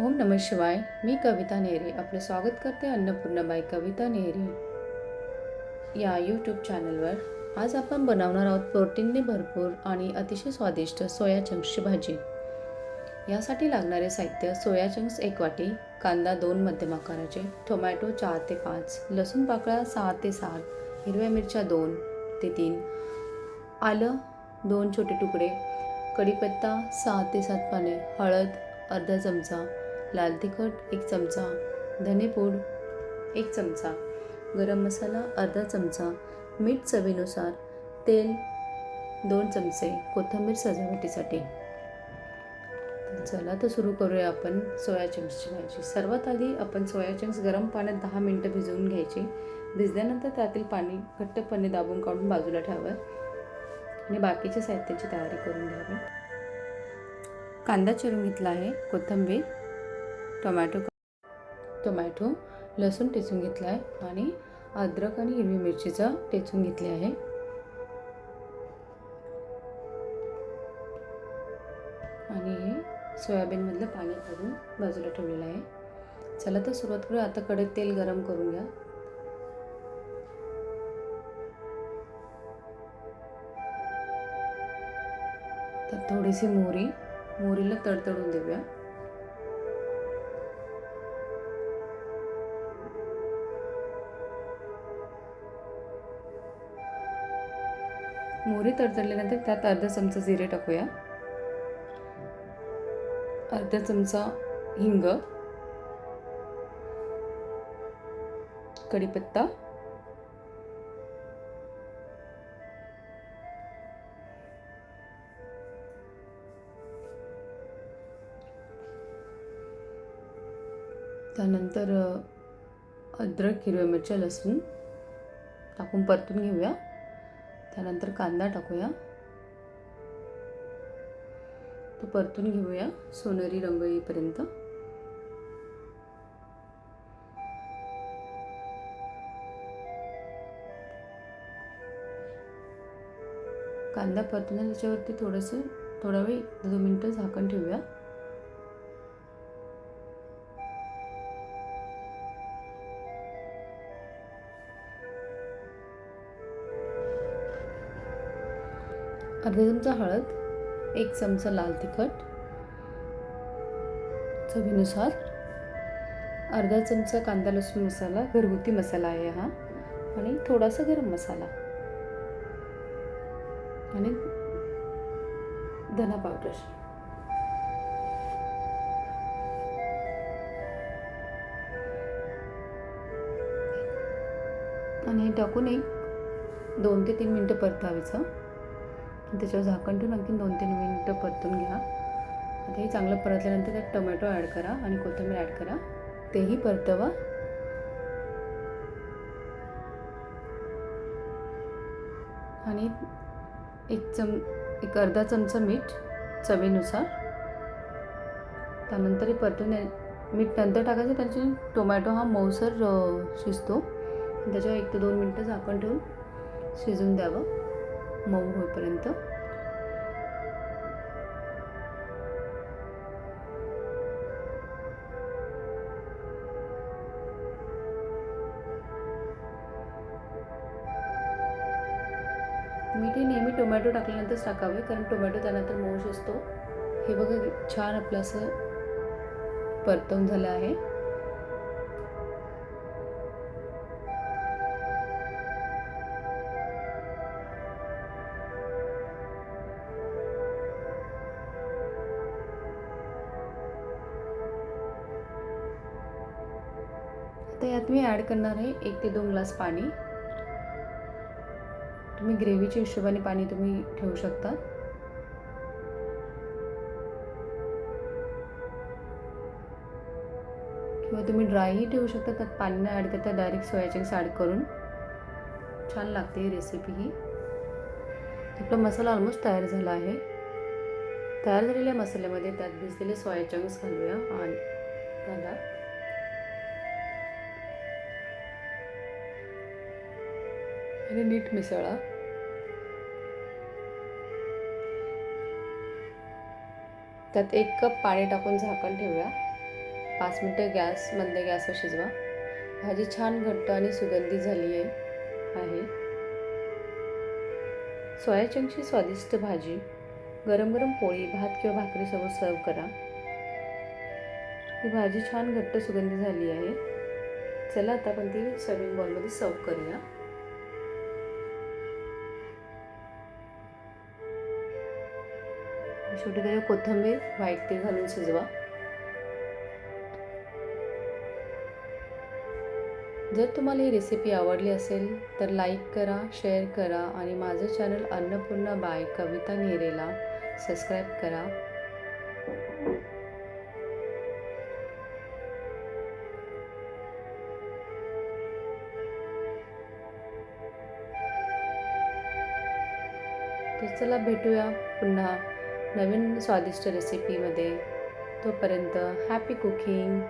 ओम नम शिवाय मी कविता नेहरे आपलं स्वागत करते अन्नपूर्णाबाई कविता नेहरे. या यूट्यूब चॅनलवर आज आपण बनवणार आहोत प्रोटीनने भरपूर आणि अतिशय स्वादिष्ट सोया चंक्सची भाजी. यासाठी लागणारे साहित्य सोया चंक्स एक वाटी कांदा दोन मध्यम आकाराचे टोमॅटो चार ते पाच लसूण पाकळ्या सहा ते सात हिरव्या मिरच्या दोन ते तीन आलं दोन छोटे तुकडे कढीपत्ता सहा ते सात पाने हळद अर्धा चमचा लाल तिखट एक चमचा धनेपूड एक चमचा गरम मसाला अर्धा चमचा मीठ चवीनुसार तेल दोन चमचे कोथिंबीर सजावटीसाठी. चला तर सुरू करूया आपण सोया चंक्सची भाजी. सर्वात आधी आपण सोया चंक्स गरम पाण्यात दहा मिनटं भिजवून घ्यायची. भिजल्यानंतर त्यातील पाणी घट्टपणे दाबून काढून बाजूला ठेवावं. आणि बाकीच्या साहित्याची तयारी करून घ्यावी. कांदा चिरून घेतला आहे कोथिंबीर. टोमॅटो टोमॅटो लसूण टेचून घेतला आहे आणि अद्रक आणि हिरवी मिरचीचा टेचून घेतले आहे. आणि हे सोयाबीनमधलं पाणी काढून बाजूला ठेवलेलं आहे. चला तर सुरुवात करू आता कडे तेल गरम करून घ्या. तर थोडीशी मोहरी मोहरीला तडतडून देऊया. मोहरी तडतडल्यानंतर त्यात अर्धा चमचा जिरे टाकूया. अर्धा चमचा हिंग. कढीपत्ता. त्यानंतर अद्रक हिरव्या मिरच्या लसूण टाकून परतून घेऊया. त्यानंतर कांदा टाकूया. तो परतून घेऊया सोनेरी रंग येईपर्यंत. कांदा परतून त्याच्यावरती थोडंसं थोडा वेळ दोन मिनटं झाकण ठेवूया. अर्धा चमचा हळद एक चमचा लाल तिखट चवीनुसार अर्धा चमचा कांदा लसूण मसाला घरगुती मसाला आहे हा आणि थोडासा गरम मसाला. आणि धना पावडर. आणि हे टाकून एक दोन ते तीन मिनटं परतावायचं. त्याच्यावर झाकण ठेवून आणखी दोन तीन मिनटं परतून घ्या. आता हे चांगलं परतल्यानंतर त्यात टोमॅटो ॲड करा आणि कोथिंबीर ॲड करा. तेही परतवा. आणि एक चम एक अर्धा चमचा मीठ चवीनुसार. त्यानंतर हे परतून मीठ नंतर टाकायचं त्याचे टोमॅटो हा मऊसर शिजतो. त्याच्यावर एक ते दोन मिनटं झाकण ठेवून शिजून द्यावं. मऊ होईपर्यंत. मीठ हे नेहमी टोमॅटो टाकल्यानंतरच टाकावे कारण टोमॅटो त्यानंतर मऊ असतो. हे बघा छान आपलं असं परतवून झालं आहे. आता यात मी ॲड करणार आहे एक ते दोन ग्लास पाणी. तुम्ही ग्रेव्हीच्या हिशोबाने पाणी तुम्ही ठेवू शकता. किंवा तुम्ही ड्रायही ठेवू शकता त्यात पाणी ॲड करता डायरेक्ट सोयाचिंग्स ॲड करून. छान लागते ही रेसिपी ही. आपला मसाला ऑलमोस्ट तयार झाला आहे. तयार झालेल्या मसाल्यामध्ये त्यात भिजलेले सोया चंक्स घालूया. आणि त्याला आणि नीट मिसळा. त्यात एक कप पाणी टाकून झाकण ठेवूया. पाच मिनटं गॅस मंद गॅसवर शिजवा. भाजी छान घट्ट आणि सुगंधी झाली आहे. आहे. सोया चंक्सची स्वादिष्ट भाजी. गरम गरम पोळी भात किंवा भाकरीसोबत सर्व करा. ही भाजी छान घट्ट सुगंधी झाली आहे. चला आता आपण ती सर्विंग बॉलमध्ये सर्व करूया. शेवटी त्याच्या कोथिंबीर व्हाईट तेल घालून शिजवा. जर तुम्हाला ही रेसिपी आवडली असेल तर लाईक करा शेअर करा आणि माझं channel Annapurna by Kavita Nerella subscribe करा. तर चला भेटूया पुन्हा. नवीन स्वादिष्ट रेसिपीमध्ये तोपर्यंत हॅपी कुकिंग